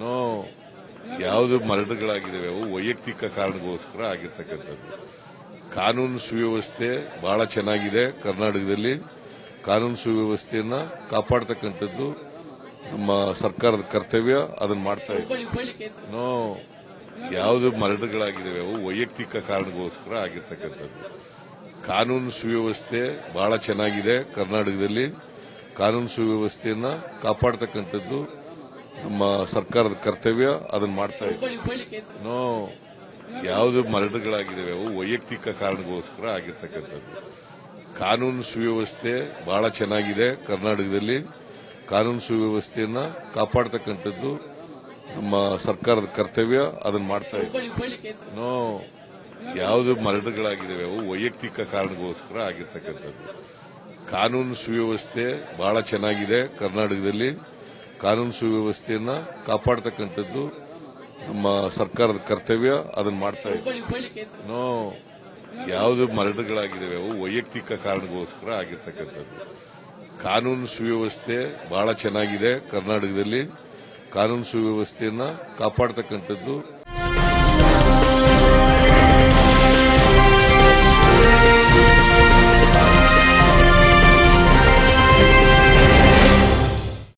No ಯಾವುದು ಮರಣಗಳಾಗಿದ್ದಾವೆ ಅವು ವೈಯಕ್ತಿಕ ಕಾರಣಗೋಸ್ಕರ ಆಗಿರ್ತಕ್ಕಂಥದ್ದು. ಕಾನೂನು ಸುವ್ಯವಸ್ಥೆ ಬಹಳ ಚೆನ್ನಾಗಿದೆ ಕರ್ನಾಟಕದಲ್ಲಿ. ಕಾನೂನು ಸುವ್ಯವಸ್ಥೆಯನ್ನ ಕಾಪಾಡ್ತಕ್ಕಂಥದ್ದು ನಮ್ಮ ಸರ್ಕಾರದ ಕರ್ತವ್ಯ, ಅದನ್ನ ಮಾಡ್ತಾ ನೋ ಯಾವುದು ಮರಣಗಳಾಗಿದ್ದಾವೆ ಅವು ವೈಯಕ್ತಿಕ ಕಾರಣಗೋಸ್ಕರ ಆಗಿರ್ತಕ್ಕಂಥದ್ದು. ಕಾನೂನು ಸುವ್ಯವಸ್ಥೆ ಬಹಳ ಚೆನ್ನಾಗಿದೆ ಕರ್ನಾಟಕದಲ್ಲಿ. ಕಾನೂನು ಸುವ್ಯವಸ್ಥೆಯನ್ನ ಕಾಪಾಡ್ತಕ್ಕಂಥದ್ದು ನಮ್ಮ ಸರ್ಕಾರದ ಕರ್ತವ್ಯ ಅದನ್ನ ಮಾಡ್ತಾ ಇದ್ದೀವಿ. ಯಾವುದು ಮರಣಗಳಾಗಿದ್ದಾವೆ ಅವು ವೈಯಕ್ತಿಕ ಕಾರಣಗೋಸ್ಕರ ಆಗಿರ್ತಕ್ಕಂಥದ್ದು. ಕಾನೂನು ಸುವ್ಯವಸ್ಥೆ ಬಹಳ ಚೆನ್ನಾಗಿದೆ ಕರ್ನಾಟಕದಲ್ಲಿ. ಕಾನೂನು ಸುವ್ಯವಸ್ಥೆಯನ್ನ ಕಾಪಾಡ್ತಕ್ಕಂಥದ್ದು ನಮ್ಮ ಸರ್ಕಾರದ ಕರ್ತವ್ಯ, ಅದನ್ನ ಮಾಡ್ತಾ ಇದ್ದೀವಿ. ನೋ, ಯಾವುದು ಮರಣಗಳಾಗಿದ್ದಾವೆ ಅವು ವೈಯಕ್ತಿಕ ಕಾರಣಗೋಸ್ಕರ ಆಗಿರ್ತಕ್ಕಂಥದ್ದು. ಕಾನೂನು ಸುವ್ಯವಸ್ಥೆ ಬಹಳ ಚೆನ್ನಾಗಿದೆ ಕರ್ನಾಟಕದಲ್ಲಿ. ಕಾನೂನು ಸುವ್ಯವಸ್ಥೆಯನ್ನ ಕಾಪಾಡ್ತಕ್ಕಂಥದ್ದು ನಮ್ಮ ಸರ್ಕಾರದ ಕರ್ತವ್ಯ ಅದನ್ನ ಮಾಡ್ತಾ ಇದ್ದೀವಿ. ನೋ ಯಾವುದು ಮರಣಗಳಾಗಿದ್ದಾವೆ ಅವು ವೈಯಕ್ತಿಕ ಕಾರಣಗೋಸ್ಕರ ಆಗಿರ್ತಕ್ಕಂಥದ್ದು. ಕಾನೂನು ಸುವ್ಯವಸ್ಥೆ ಬಹಳ ಚೆನ್ನಾಗಿದೆ ಕರ್ನಾಟಕದಲ್ಲಿ. ಕಾನೂನು ಸುವ್ಯವಸ್ಥೆಯನ್ನ ಕಾಪಾಡ್ತಕ್ಕಂಥದ್ದು